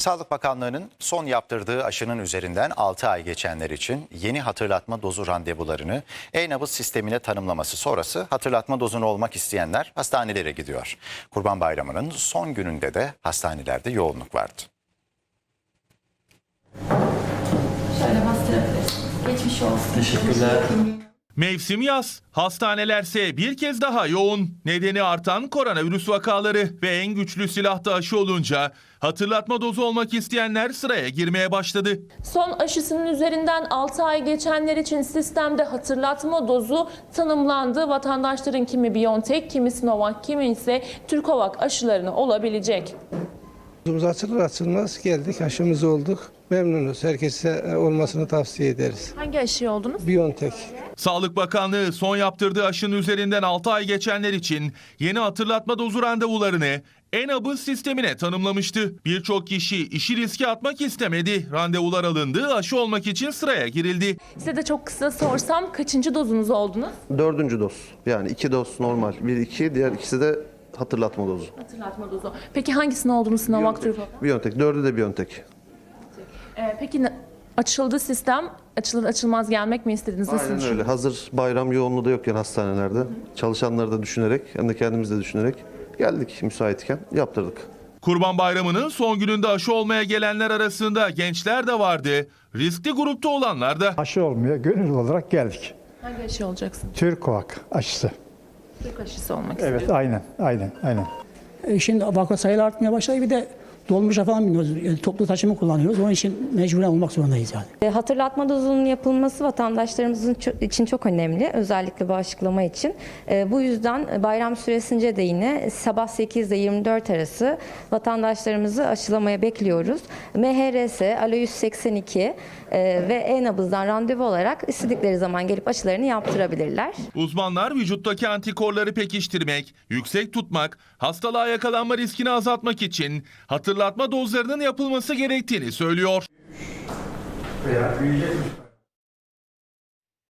Sağlık Bakanlığı'nın son yaptırdığı aşının üzerinden 6 ay geçenler için yeni hatırlatma dozu randevularını e-nabız sistemine tanımlaması sonrası hatırlatma dozunu olmak isteyenler hastanelere gidiyor. Kurban Bayramı'nın son gününde de hastanelerde yoğunluk vardı. Şöyle bastırabiliriz. Geçmiş olsun. Teşekkürler. Mevsim yaz. Hastanelerse bir kez daha yoğun. Nedeni artan koronavirüs vakaları ve en güçlü silah da aşı olunca hatırlatma dozu olmak isteyenler sıraya girmeye başladı. Son aşısının üzerinden 6 ay geçenler için sistemde hatırlatma dozu tanımlandı. Vatandaşların kimi BioNTech, kimi Sinovac, kimi ise Türkovak aşılarını olabilecek. Açılır açılmaz geldik aşımız olduk. Memnunuz. Herkese e, olmasını tavsiye ederiz. Hangi aşıyı oldunuz? Biontech. Sağlık Bakanlığı son yaptırdığı aşının üzerinden 6 ay geçenler için yeni hatırlatma dozu randevularını e-nabız sistemine tanımlamıştı. Birçok kişi işi riske atmak istemedi. Randevular alındı, aşı olmak için sıraya girildi. Size de çok kısa sorsam kaçıncı dozunuz oldunuz? Dördüncü doz. Yani iki doz normal. Bir iki, diğer ikisi de hatırlatma dozu. Hatırlatma dozu. Peki hangisini oldunuz Sinovac? Biontech. Dördü de Biontech. Ee, peki ne- açıldı sistem. Açılır açılmaz gelmek mi istediniz? Nasıl Aynen düşündünüz? öyle. Hazır bayram yoğunluğu da yokken hastanelerde. Çalışanları da düşünerek hem de kendimiz de düşünerek geldik müsaitken yaptırdık. Kurban Bayramı'nın son gününde aşı olmaya gelenler arasında gençler de vardı. Riskli grupta olanlar da. aşı olmaya gönüllü olarak geldik. Hangi aşı olacaksın? Türkovak aşısı. Türk aşısı olmak Evet istiyorum. aynen aynen aynen. E, Şimdi vaka sayıları artmaya başladı. Bir de dolmuşa falan biniyoruz. Yani toplu taşıma kullanıyoruz. Onun için mecburen olmak zorundayız yani. E, Hatırlatma dozunun yapılması vatandaşlarımızın ço- için çok önemli. Özellikle bu açıklama için. E, Bu yüzden bayram süresince de yine sabah 8 ile 24 arası vatandaşlarımızı aşılamaya bekliyoruz. MHRS, Alo 182 e, ve e-nabızdan randevu olarak istedikleri zaman gelip aşılarını yaptırabilirler. Uzmanlar vücuttaki antikorları pekiştirmek, yüksek tutmak, hastalığa yakalanma riskini azaltmak için hatırlatma dozlarının yapılması gerektiğini söylüyor. Veya büyüyecek